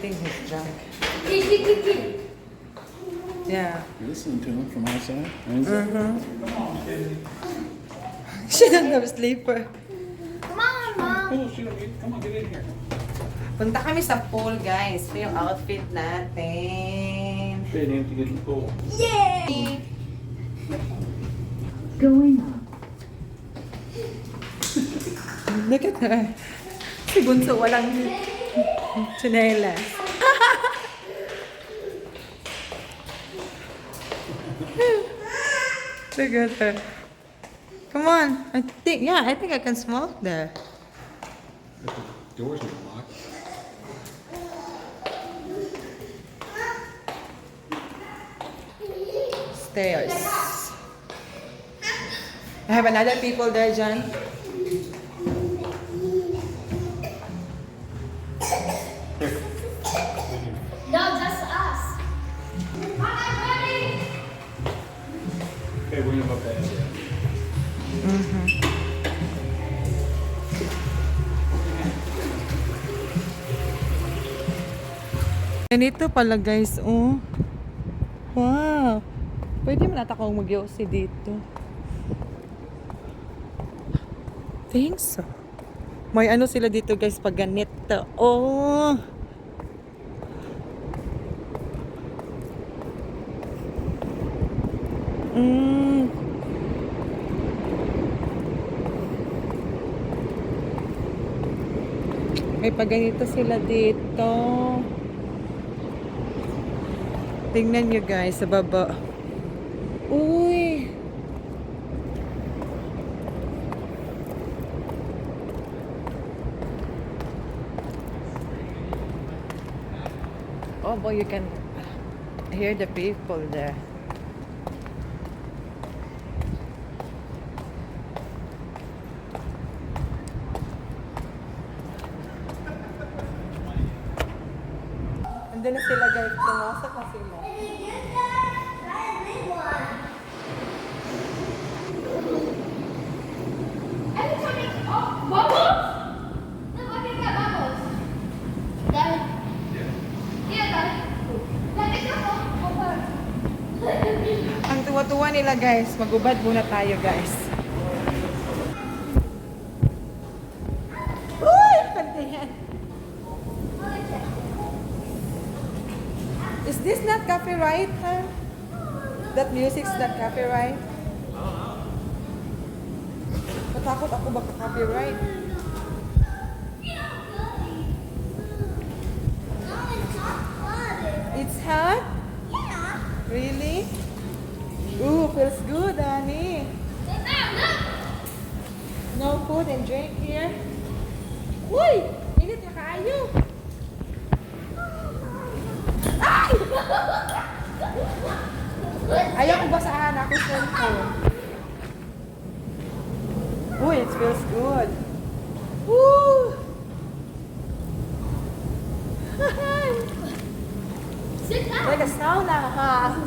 eating his junk. Yeah. You listening to him from outside? Mm-hmm. She doesn't have a sleeper. Come on, mom. Oh, come on, get in here. Punta kami sa pool, guys. Ito yung outfit natin. Need to get in the pool. Yay! Going up. Look at her. Si Bunso walang tsinelas. Look at her. Come on. I think, yeah, I think I can smoke there. The door's not locked. Stairs. I have another people there, John. Ganito pala guys, oh. Wow. Pwede mo nata akong mag dito. Think so. May ano sila dito guys pag ganito. Oh. Mm. May paganito sila dito. Tingnan nyo guys, sa baba. Uy! Oh boy, you can hear the people there. Andun na sila guys, pumasok na sila. Every time we, oh, bubbles? No, I can get bubbles. Daddy? Yeah, Daddy. Daddy, come on. Over. Ang tuwa-tuwa nila guys, magubad muna tayo guys. Uy! Pantihan. Is this not copyright, huh? That music's not copyright? Natakot ako baka copyright. No food and drink here. Uy! Init na kayo. Ay! Ayaw ko basahan ako cellphone. Uy, it feels good. Woo! Sit down. Like a sauna, ha?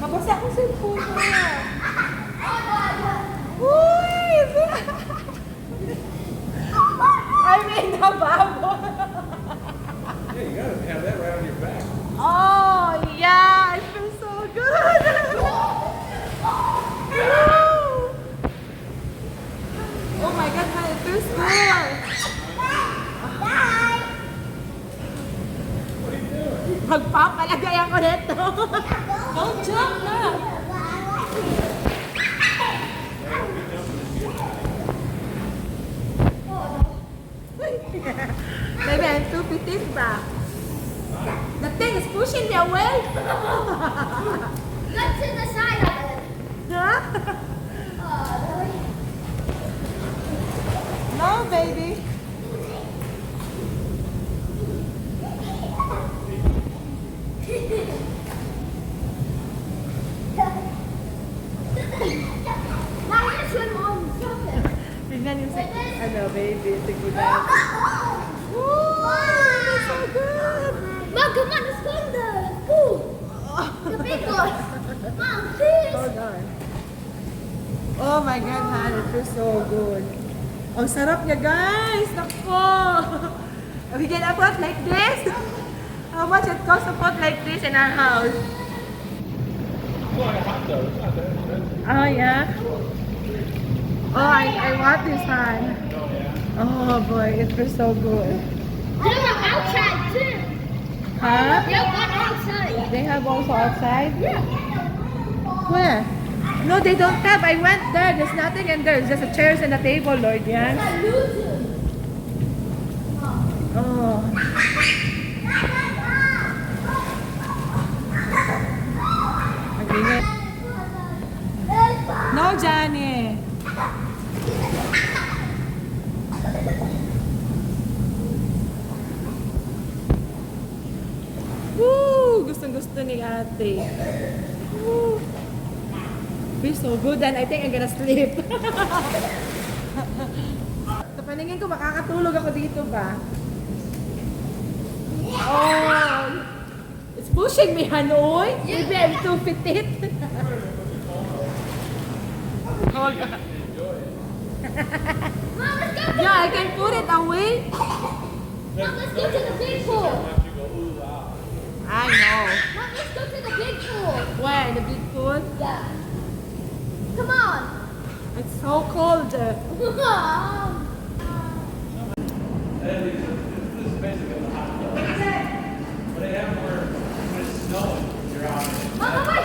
Mabasa ako cellphone mo. Uy! I mean, nababo. Yeah, you gotta have that right on your back. Oh, yeah! It feels so good! oh my God, honey, it feels good! Magpapalagay ako nito! Don't jump na! Maybe I'm too petite ba? The thing is pushing me away! Get to the side of it. Huh? Oh, really? No, baby. Now you swim on something. Tingnan yung sa, ano, baby, siguran. Woo! That's so good! Mom, come on, let's go in the pool. The big one. Mom, please. Hold on. Oh my God, Han, it feels so good. Ang sarap niya, guys! Nako! We get a pot like this. How much it costs a put like this in our house? Oh yeah. Oh, I, I want this one. Oh boy, it feels so good. There's one outside too. Huh? There's one outside. They have also outside. Yeah. Where? No, they don't have. I went there. There's nothing in there. It's just the chairs and a table, Lord. Yeah. Oh. Mag-ingat. No, Johnny. Woo! Gustong gusto ate. Woo! Feels so good and I think I'm gonna sleep. Sa paningin ko, makakatulog ako dito ba? Oh! It's pushing me, Hanoy. Maybe I'm too petit. Hold on. Yeah, I can put it away. Mom, let's go to the big pool. I know. Mom, let's go Where? in The big pool? Yeah. Come on. It's so cold. Mom.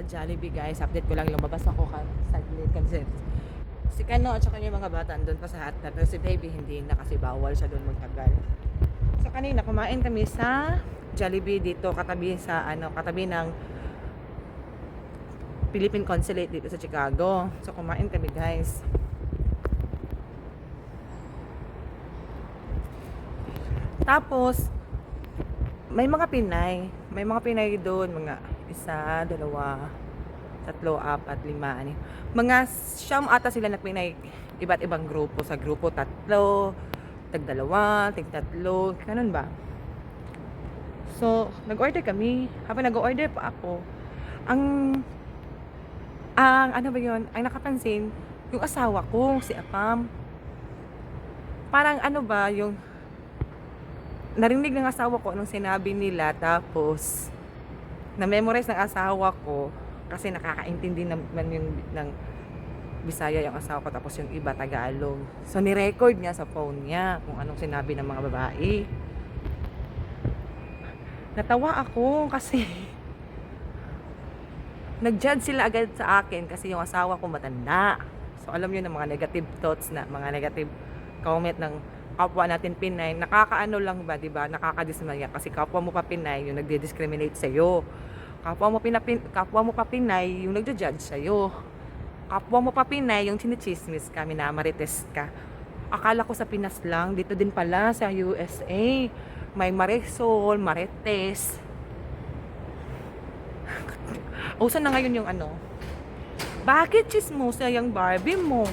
Sa Jollibee guys, update ko lang lumabas ako ka saglit kasi si Kano at saka yung mga bata doon pa sa hotdog pero si baby hindi na kasi bawal siya doon magtagal. So kanina kumain kami sa Jollibee dito katabi sa ano katabi ng Philippine Consulate dito sa Chicago. So kumain kami guys. Tapos may mga Pinay. May mga Pinay doon, mga isa, dalawa, tatlo, apat, lima, ani. Mga siyam ata sila na Pinay, iba't ibang grupo. Sa grupo, tatlo, tag dalawa, tag tatlo, ganun ba? So, nag-order kami. Habang nag-order pa ako, ang, ang, ano ba yun, ang nakapansin, yung asawa ko, si Apam, parang ano ba, yung, narinig ng asawa ko anong sinabi nila tapos na-memorize ng asawa ko kasi nakakaintindi naman yung ng Bisaya yung asawa ko tapos yung iba Tagalog. So ni-record niya sa phone niya kung anong sinabi ng mga babae. Natawa ako kasi nag-judge sila agad sa akin kasi yung asawa ko matanda. So alam niyo ng mga negative thoughts na mga negative comment ng kapwa natin Pinay, nakakaano lang ba, 'di ba? Nakakadismaya kasi kapwa mo pa Pinay yung nagdi-discriminate sa iyo. Kapwa mo pinapin, kapwa mo pa Pinay yung nagja-judge sa iyo. Kapwa mo pa Pinay yung chinichismis ka, minamarites ka. Akala ko sa Pinas lang, dito din pala sa USA. May Marisol, Marites. Uso na ngayon yung ano. Bakit chismosa yung Barbie mo?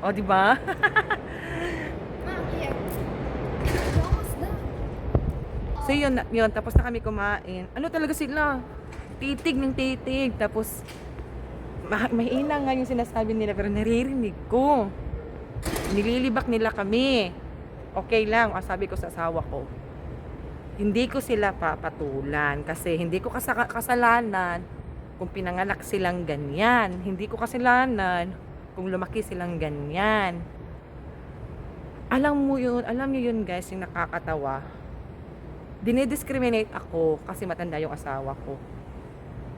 O, di ba? So yun, yun, tapos na kami kumain. Ano talaga sila? Titig ng titig. Tapos, ma mahina nga yung sinasabi nila, pero naririnig ko. Nililibak nila kami. Okay lang, ang sabi ko sa asawa ko. Hindi ko sila papatulan kasi hindi ko kasa- kasalanan kung pinanganak silang ganyan. Hindi ko kasalanan kung lumaki silang ganyan. Alam mo yun, alam niyo yun guys, yung nakakatawa dinidiscriminate ako kasi matanda yung asawa ko.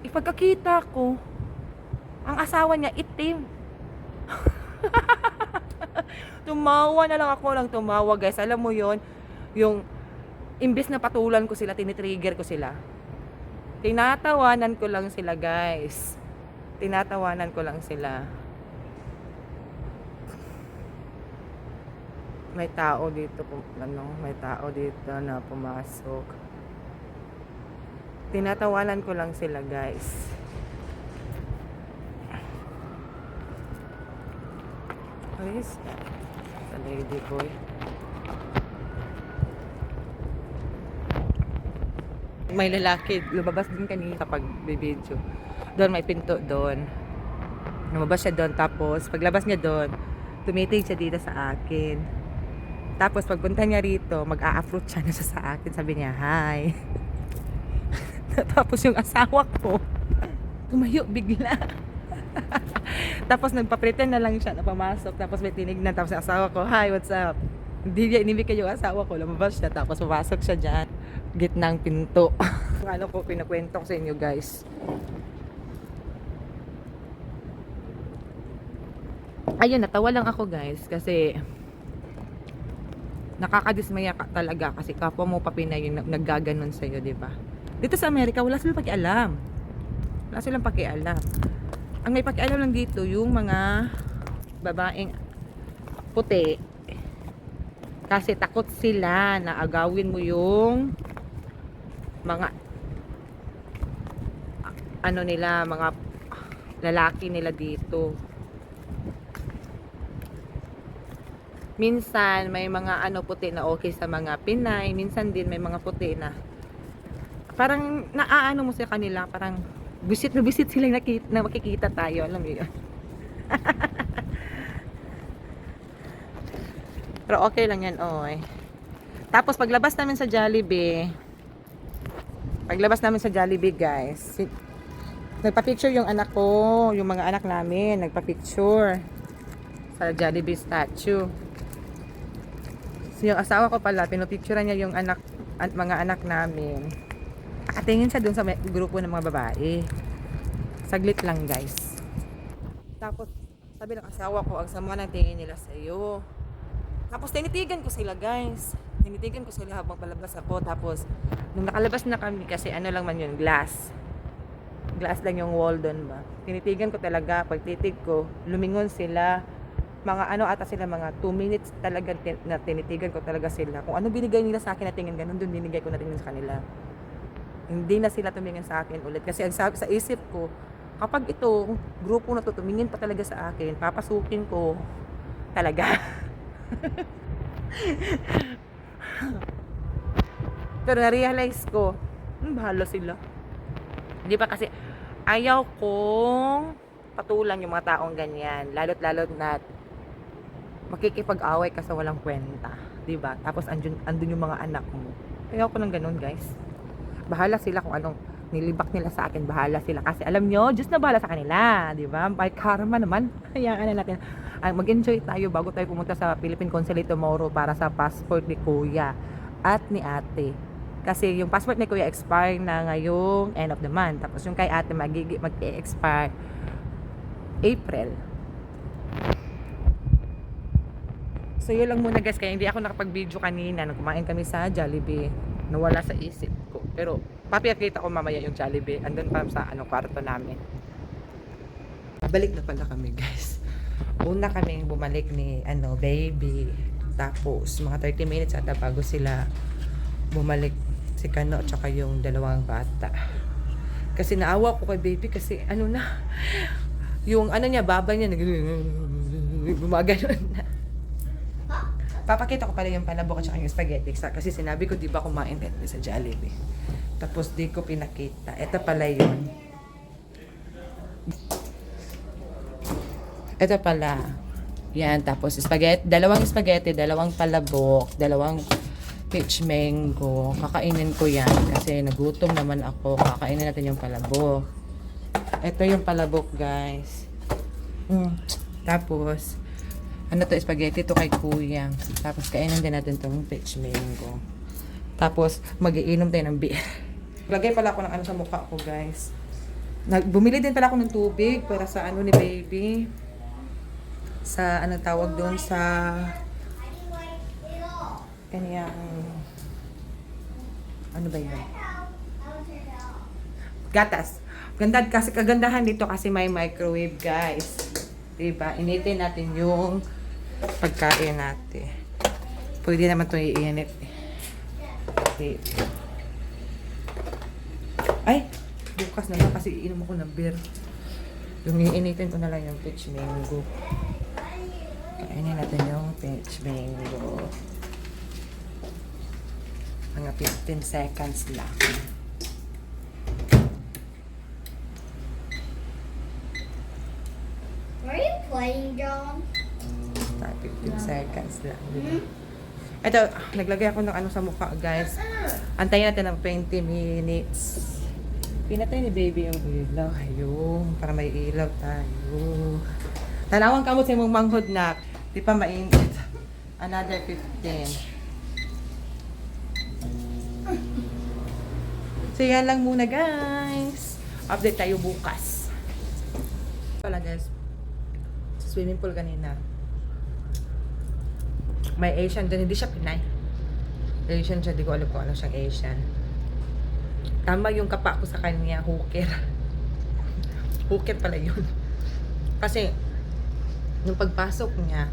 Ipagkakita ko, ang asawa niya itim. tumawa na lang ako lang tumawa guys. Alam mo yon yung imbes na patulan ko sila, tinitrigger ko sila. Tinatawanan ko lang sila guys. Tinatawanan ko lang sila. may tao dito ano, may tao dito na pumasok. Tinatawanan ko lang sila, guys. Guys, sa lady boy. May lalaki, lumabas din kanina kapag bibidyo. Doon may pinto doon. Lumabas siya doon tapos paglabas niya doon, tumitig siya dito sa akin. Tapos pagpunta niya rito, mag-a-fruit siya na siya sa akin. Sabi niya, hi. Tapos yung asawa ko, tumayo bigla. tapos nagpa-pretend na lang siya na pumasok. Tapos may tinignan. Tapos yung asawa ko, hi, what's up? Hindi niya inibig kayo asawa ko. Lumabas siya. Tapos pumasok siya dyan. Gitnang pinto. ano ko, pinakwento ko sa inyo guys. Ayun, natawa lang ako guys. Kasi nakakadismaya ka talaga kasi kapwa mo pa Pinay yung nag- naggaganon sa'yo, di ba? Dito sa Amerika, wala silang pakialam. Wala silang pakialam. Ang may pakialam lang dito, yung mga babaeng puti. Kasi takot sila na agawin mo yung mga ano nila, mga lalaki nila dito. Minsan may mga ano puti na okay sa mga Pinay, minsan din may mga puti na parang naaano mo sa kanila, parang bisit na bisit sila nakita, na makikita tayo, alam mo yun. Pero okay lang yan, oy. Tapos paglabas namin sa Jollibee, paglabas namin sa Jollibee, guys, si, nagpa-picture yung anak ko, yung mga anak namin, nagpa-picture sa Jollibee statue. So, yung asawa ko pala, pinupicturean niya yung anak, at mga anak namin. Nakatingin siya dun sa grupo ng mga babae. Saglit lang, guys. Tapos, sabi ng asawa ko, ang sama ng tingin nila sa iyo. Tapos, tinitigan ko sila, guys. Tinitigan ko sila habang palabas ako. Tapos, nung nakalabas na kami, kasi ano lang man yun, glass. Glass lang yung wall doon ba. Tinitigan ko talaga, pag titig ko, lumingon sila. Mga ano ata sila, mga 2 minutes talaga na tinitigan ko talaga sila. Kung ano binigay nila sa akin na tingin, ganun doon binigay ko na tingin sa kanila hindi na sila tumingin sa akin ulit. Kasi ang sabi sa isip ko, kapag ito, grupo na to tumingin pa talaga sa akin, papasukin ko talaga. Pero na-realize ko, hmm, bahala sila. Hindi pa kasi, ayaw kong patulang yung mga taong ganyan. Lalo't lalot na makikipag-away ka sa walang kwenta. 'di ba Tapos andun, andun yung mga anak mo. Ayaw ko ng ganun, guys bahala sila kung anong nilibak nila sa akin, bahala sila. Kasi alam nyo, Diyos na bahala sa kanila, di ba? By karma naman, hayaan na natin. Ay, mag-enjoy tayo bago tayo pumunta sa Philippine Consulate tomorrow para sa passport ni Kuya at ni Ate. Kasi yung passport ni Kuya expire na ngayong end of the month. Tapos yung kay Ate magigi mag-expire April. So yun lang muna guys, kaya hindi ako nakapag-video kanina nung kumain kami sa Jollibee. Nawala sa isip. Pero papakita ko mamaya yung Jollibee. Andun pa sa ano, kwarto namin. Balik na pala kami guys. Una kami bumalik ni ano, baby. Tapos mga 30 minutes ata bago sila bumalik si Kano at saka yung dalawang bata. Kasi naawa ko kay baby kasi ano na yung ano niya baba niya nag gumaganon na. Papakita ko pala yung palabok at yung spaghetti sa- kasi sinabi ko di ba kumain tayo sa Jollibee. Tapos di ko pinakita. Ito pala yun. Ito pala. Yan, tapos spaghetti, dalawang spaghetti, dalawang palabok, dalawang peach mango. Kakainin ko yan kasi nagutom naman ako. Kakainin natin yung palabok. Ito yung palabok, guys. Mm. Tapos, ano to, spaghetti to kay kuya. Tapos, kainin din natin tong peach mango. Tapos, magiinom tayo ng beer. Lagay pala ako ng ano sa mukha ko, guys. Nag, bumili din pala ako ng tubig para sa ano ni baby. Sa, ano tawag doon, sa kanyang ano ba yun? Gatas. Ganda kasi kagandahan dito kasi may microwave, guys. 'Di ba? Initin natin yung pagkain natin. Pwede naman 'to iinit. Ay, bukas na lang kasi iinom ako ng beer. Yung iinitin ko na lang yung peach mango. Kainin natin yung peach mango. Mga 15 seconds lang. Are you playing, John? Mga 15 lang. Ito, naglagay ako ng ano sa mukha, guys. Antayin natin ng 20 minutes. Pinatay ni baby yung ilaw. Ayun, para may ilaw tayo. Tanawan ka mo sa imong manghod na. Di pa mainit. Another 15. So yan lang muna guys. Update tayo bukas. Wala guys. Sa swimming pool kanina. May Asian doon. Hindi siya Pinay. Asian siya. Di ko alam kung ano siyang Asian. Tama yung kapa ko sa kanya. Hooker. Hooker pala yun. Kasi, nung pagpasok niya,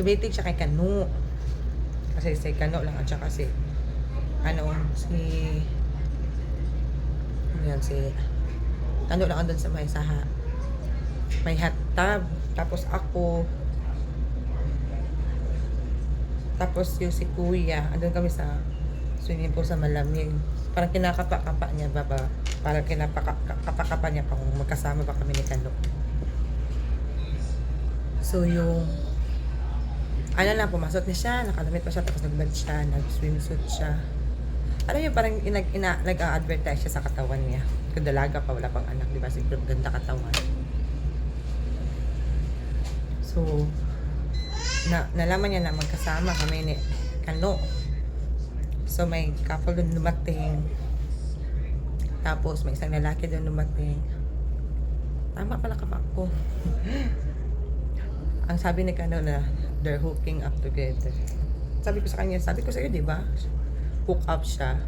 tumitig siya kay Kano. Kasi si Kano lang at saka si ano, si ano yan, si ano lang doon sa may saha may hot tub tapos ako tapos yung si kuya andun kami sa swimming pool sa malamig parang kinakapa-kapa niya ba ba parang kinakapa-kapa niya pa kung magkasama ba kami ni Kano so yung ano lang, pumasok na siya, nakalamit pa siya, tapos nagbad siya, nag-swimsuit siya. Alam niyo, parang inag, ina, nag-a-advertise siya sa katawan niya. Kung dalaga pa, wala pang anak, di ba? Siguro ganda katawan. So, na, nalaman niya na magkasama kami ni Kano. So, may couple doon lumating. Tapos, may isang lalaki doon lumating. Tama pala kapak ko. Ang sabi ni Kano na they're hooking up together. Sabi ko sa kanya, sabi ko sa iyo, di ba? Hook up siya.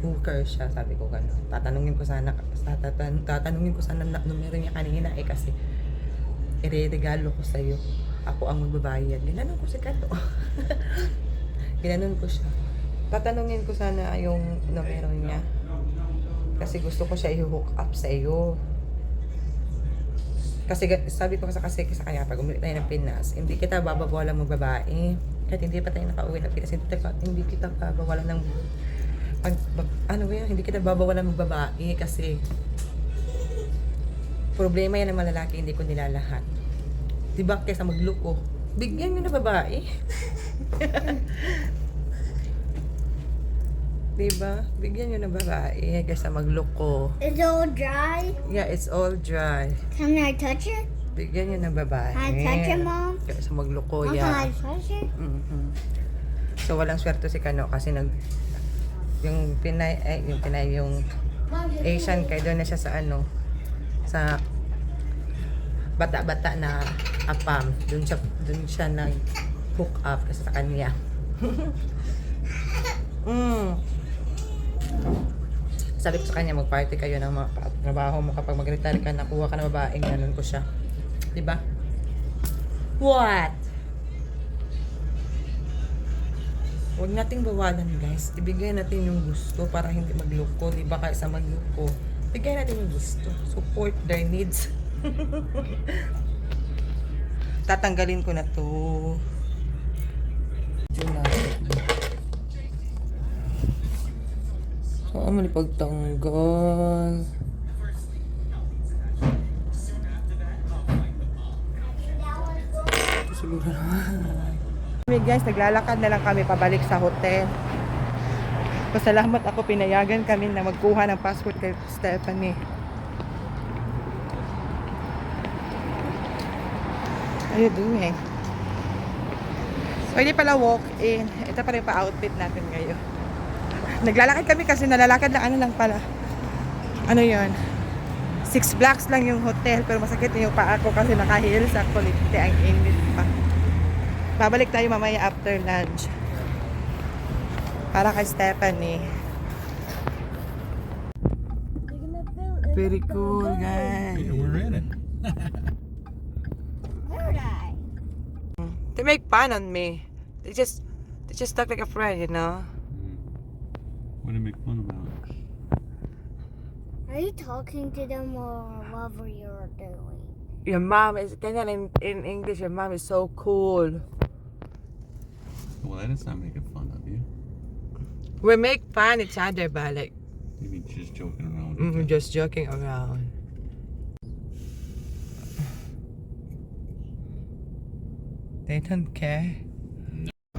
Hooker siya, sabi ko gano'n. Tatanungin ko sana, tatan, tatanungin ko sana na numero niya kanina eh kasi ireregalo ko sa iyo. Ako ang magbabayad. Ginanon ko si Kano. Ginanon ko siya. Tatanungin ko sana yung numero niya. Kasi gusto ko siya i-hook up sa iyo. Kasi sabi ko sa kasi sa kanya, pag umuwi tayo ng Pinas, hindi kita babawalan ng babae. Kahit hindi pa tayo nakauwi ng Pinas, hindi kita, hindi kita babawalan ng pag, ba- ano ba yun, hindi kita babawalan ng babae kasi problema yan ng mga lalaki, hindi ko nilalahat. Diba, kaysa magluko, bigyan nyo na babae. diba? Bigyan nyo na babae kaysa magluko. It's all dry. Yeah, it's all dry. Can I touch it? Bigyan niyo na babae. Can I touch it, Mom? Kaya sa magloko Mom, can I touch it? Mhm. So, walang swerte si Kano kasi nag... Yung Pinay, eh, yung Pinay, yung Asian, kaya doon na siya sa ano, sa bata-bata na apam. Doon siya, doon siya na hook up kasi sa kanya. mm. Sabi ko sa kanya, mag-party kayo ng mga trabaho mo kapag mag-retire ka, nakuha ka na babaeng ganun ko siya. Diba? What? Huwag nating bawalan guys. Ibigay natin yung gusto para hindi magloko. Di ba kaysa magloko? Bigay natin yung gusto. Support their needs. Tatanggalin ko na to. Saan mo pagtanggal? Siguro naman. Kami guys, naglalakad na lang kami pabalik sa hotel. Pasalamat ako, pinayagan kami na magkuha ng passport kay Stephanie. What are you doing? So, hindi pala walk-in. Ito pa rin pa-outfit natin ngayon. Naglalakad kami kasi nalalakad na ano lang pala. Ano yon Six blocks lang yung hotel pero masakit na yung paa ko kasi naka-heels ako. Hindi, ang init pa. Babalik tayo mamaya after lunch. Para kay Stephanie. Very cool, guys. We're in it. They make fun on me. They just, they just talk like a friend, you know? What do you make fun about? Are you talking to them or whatever you're doing? Your mom is, ganyan in, in English, your mom is so cool. Well, that is not making fun of you. We make fun each other, by like, You mean just joking around? mm, each just joking around. They don't care.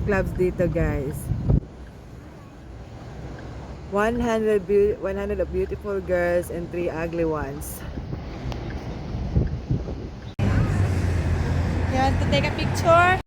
Clubs dito, guys. 100, beau- 100 of beautiful girls and 3 ugly ones. You want to take a picture?